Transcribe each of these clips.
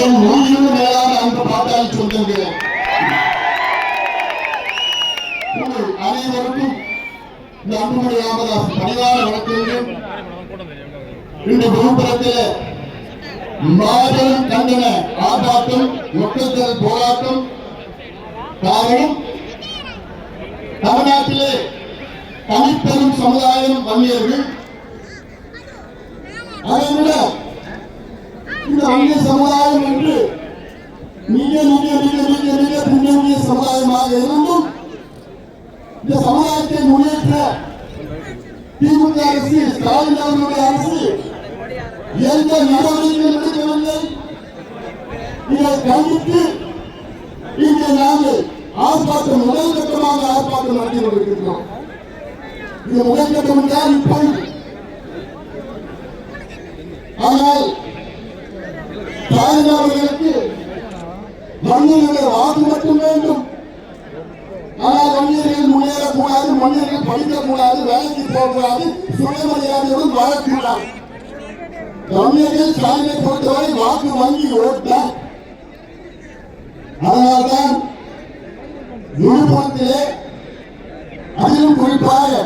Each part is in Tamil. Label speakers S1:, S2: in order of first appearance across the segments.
S1: என் உயிரினும் மேலான அன்பு பாட்டாளி சொந்தங்களே அனைவருக்கும் இந்த அன்புமணி ராமதாஸ் பணிவான வணக்கங்கள். இந்த விழுப்புரத்தில் மாபெரும் கண்டன ஆர்ப்பாட்டம் மக்கள் போராட்டம் காரணம் தமிழ்நாட்டிலே தனிப்பெரும் சமுதாயம் வன்னியர்கள். அதை விட இந்த சமுதாயம் என்று மிக மிக மிக மிக மிக பின்னணிய சமுதாயமாக இருந்தும் இந்த சமுதாயத்தை முன்னேற்ற திமுக அரசு ஸ்டாலின் அவர்களுடைய அரசு எந்த நடவடிக்கையும் எடுக்கவில்லை. இதை கண்டித்து இங்கே நாங்கள் ஆர்ப்பாட்டம் முதல் கட்டமாக ஆர்ப்பாட்டம் நடத்தி கொண்டிருக்கிறோம் இந்த முதல் கட்டம் என்றால் இப்பொழுது. ஆனால் ஸ்டாலின் அவர்களுக்கு வாக்கு மட்டும் வேண்டும். ஆனால் வன்னியர்கள் முன்னேறக்கூடாது மனிதர்கள் படிக்கக்கூடாது வேலைக்கு போகக்கூடாது சுயமரியாதையுடன் வாழக்கூடாது தமிழர்கள் ஸ்டாலினை பொறுத்தவரை வாக்கு வங்கி ஓட்ட. அதனால்தான் விழுப்புரத்திலே அதிலும் குறிப்பாக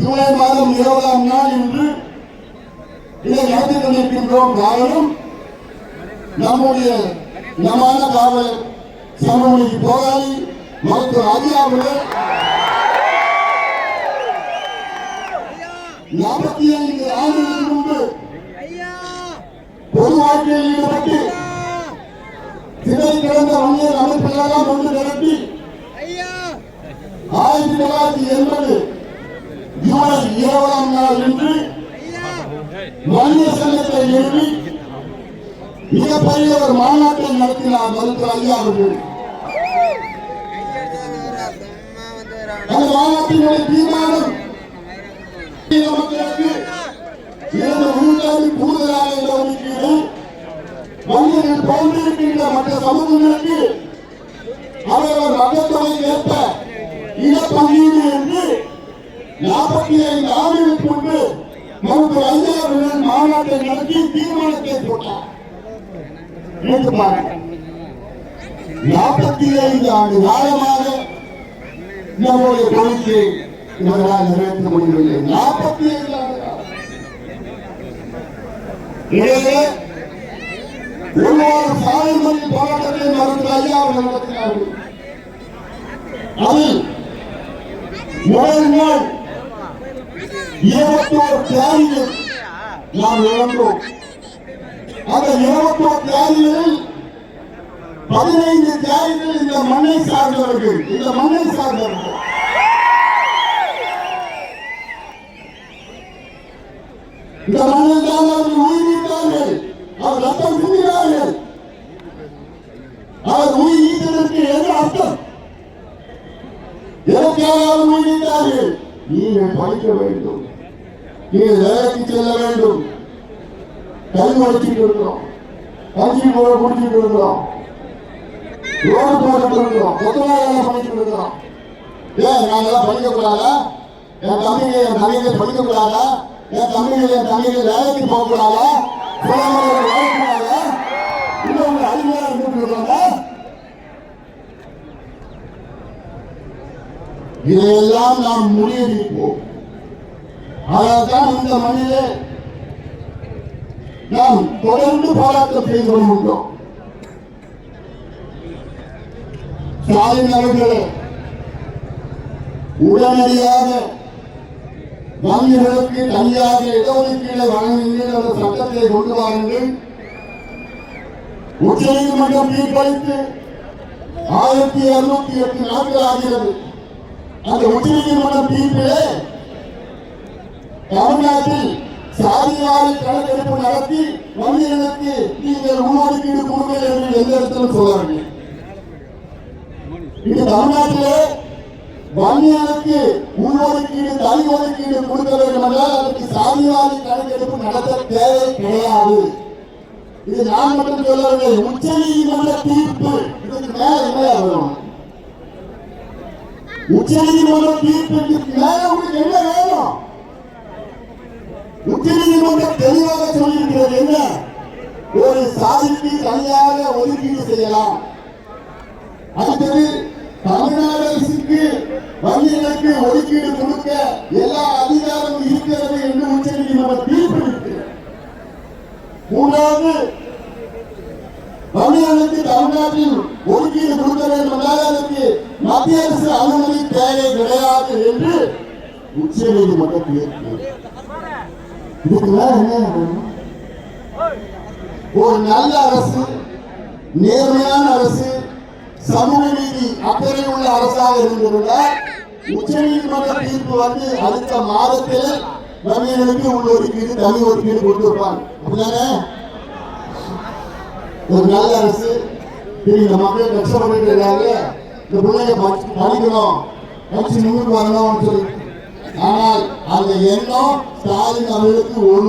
S1: ஜூலை மாதம் இருபதாம் நாள் இன்று இதை நடத்தி கொண்டிருக்கின்றோம். காரணம் நம்முடைய நமான காவல் சமூக போராளி மருத்துவர் ஐயா நாற்பத்தி ஐந்து ஆண்டுகளுக்கு முன்பு பொது வாழ்க்கையில் ஈடுபட்டு சிறை கிடந்த வன்னியர் அமைப்புகளெல்லாம் ஒன்று திரட்டி ஆயிரத்தி தொள்ளாயிரத்தி எண்பது ஜூலை இருபதாம் நாள் இன்று வன்னியர் சங்கத்தை எழுதி மிகப்பெரிய ஒரு மாநாட்டை நடத்தினார் மருத்துவர் ஐயா அவர்கள். அந்த மாநாட்டினுடைய தீர்மானம். மக்களுக்கு இரண்டு நூற்றாண்டு கூடுதலாக இடஒதுக்கீடு வன்னியர்கள் போன்றிருக்கின்ற மற்ற சமூகங்களுக்கு அவர்கள் மக்கத்தொகைக்கு ஏற்ப இடப்பங்கீடு என்று நாற்பத்தி ஐந்து ஆண்டுகளுக்கு முன்பு மருத்துவர் ஐயா அவர்கள் மாநாட்டை நடத்தி தீர்மானத்தை போட்டார். நினைத்து பாருங்க நாற்பத்தி ஐந்து ஆண்டு காலமாக நம்முடைய கோரிக்கை இவர்களால் நிறைவேற்ற முடியவில்லை நாற்பத்தி ஐந்து ஆண்டு காலம். இடையே ஒவ்வொரு சாலை போராட்டத்தை மருத்துவ ஐயா அவர்கள் நடத்தினார்கள். அதில் முதல் நாள் இருபத்தோரு தியாகிகள் நாம் இழந்தோம். அந்த இருபத்தோரு தியாகிகளில் பதினைந்து தியாகிகள் இந்த மண்ணை சார்ந்தவர்கள். இந்த மண்ணை சார்ந்தவர்கள். இந்த மண்ணில் தான் அவர்கள் உயிரிட்டார்கள் அவர் ரத்தம் சிந்தினார்கள் அவர் உயிரிட்டதற்கு நீத்ததற்கு எது அர்த்தம்? எதற்காக அவர் உயிரிட்டார்கள் நீங்கள் படிக்க வேண்டும். நீங்கள் வேலைக்கு செல்ல வேண்டும். கல்வி வச்சுட்டு இருக்கிறோம். கஞ்சி போட குடிச்சிட்டு இருக்கிறோம். ரோடு போட்டுட்டு இருக்கிறோம். கொத்தனார பண்ணிட்டு இருக்கிறோம். ஏன் நாங்கெல்லாம் படிக்க கூடாதா என் தம்பிங்க என் தம்பிங்க படிக்க கூடாதா என் தம்பிங்க என் தம்பிங்க வேலைக்கு போக கூடாதா சுயமரியாதை இன்னும் உங்க அடிமையா இருந்துட்டு இருக்காங்க இதையெல்லாம் நாம் முறியடிப்போம். அதனால்தான் இந்த மண்ணிலே நாம் தொடர்ந்து போராட்டம் செய்து கொண்டிருக்கிறோம் ஸ்டாலின் அவர்களே உடனடியாக வங்கிகளுக்கு தனியாக இடஒதுக்கீடு வழங்குங்கள் என்ற சட்டத்தை கொண்டு வாருங்கள். உச்ச நீதிமன்றம் தீர்ப்பளித்து ஆயிரத்தி இருநூத்தி எட்டு நாட்கள் ஆகிறது. அந்த உச்ச நீதிமன்ற தீர்ப்பிலே தமிழ்நாட்டில் சாதிவாரி கணக்கெடுப்பு நடத்தி வங்கிகளுக்கு நீங்கள் உள்ஒதுக்கீடு கொடுங்கள் என்று எந்த இடத்திலும் சொல்லவில்லை. இது தமிழ்நாட்டிலே வன்னியருக்கு உள்ஒதுக்கீடு தனி ஒதுக்கீடு கொடுக்க வேண்டும் என்றால் அதற்கு சாதிவாரி கணக்கெடுப்பு நடத்த தேவை கிடையாது. இது நான் மட்டும் சொல்லவில்லை உச்ச நீதிமன்ற தீர்ப்பு. இதுக்கு மேல என்ன வரும் உச்ச நீதிமன்ற தீர்ப்புக்கு மேல உங்களுக்கு என்ன வேணும்? உச்சநீதிமன்றம் தெளிவாக சொல்லியிருக்கிறது என்ன? ஒரு சாதிக்கு தனியாக ஒதுக்கீடு செய்யலாம். அடுத்தது தமிழ்நாடு அரசுக்கு வங்கிகளுக்கு ஒதுக்கீடு கொடுக்க எல்லா அதிகாரமும் இருக்கிறது என்று உச்சநீதிமன்ற தீர்ப்பு இருக்கு மூன்றாவது வங்கிகளுக்கு தமிழ்நாட்டில் ஒதுக்கீடு கொடுக்க வேண்டும் என்றால் அதற்கு மத்திய அரசு அனுமதி தேவை கிடையாது என்று உச்சநீதிமன்ற தீர்ப்பு. இதுக்கெல்லாம் என்ன வேணும்? ஒரு நல்ல அரசு நேர்மையான அரசு சமூக நீதி அக்கறை உள்ள அரசாக இருந்திருந்தால் உச்ச நீதிமன்ற தீர்ப்பு வந்து அடுத்த மாதத்தில் நவீனனுக்கு உள்ள ஒதுக்கீடு தனி ஒதுக்கீடு கொடுத்திருப்பாங்க அப்படிதானே? ஒரு நல்ல அரசு. சரி, இந்த மக்கள் கஷ்டப்பட்டு இருக்காங்க. இந்த பிள்ளைங்க படிக்கணும். படிச்சு முன்னுக்கு வரணும்னு சொல்லி ஆனால் அந்த எண்ணம் ஸ்டாலின் அவர்களுக்கு ஒரு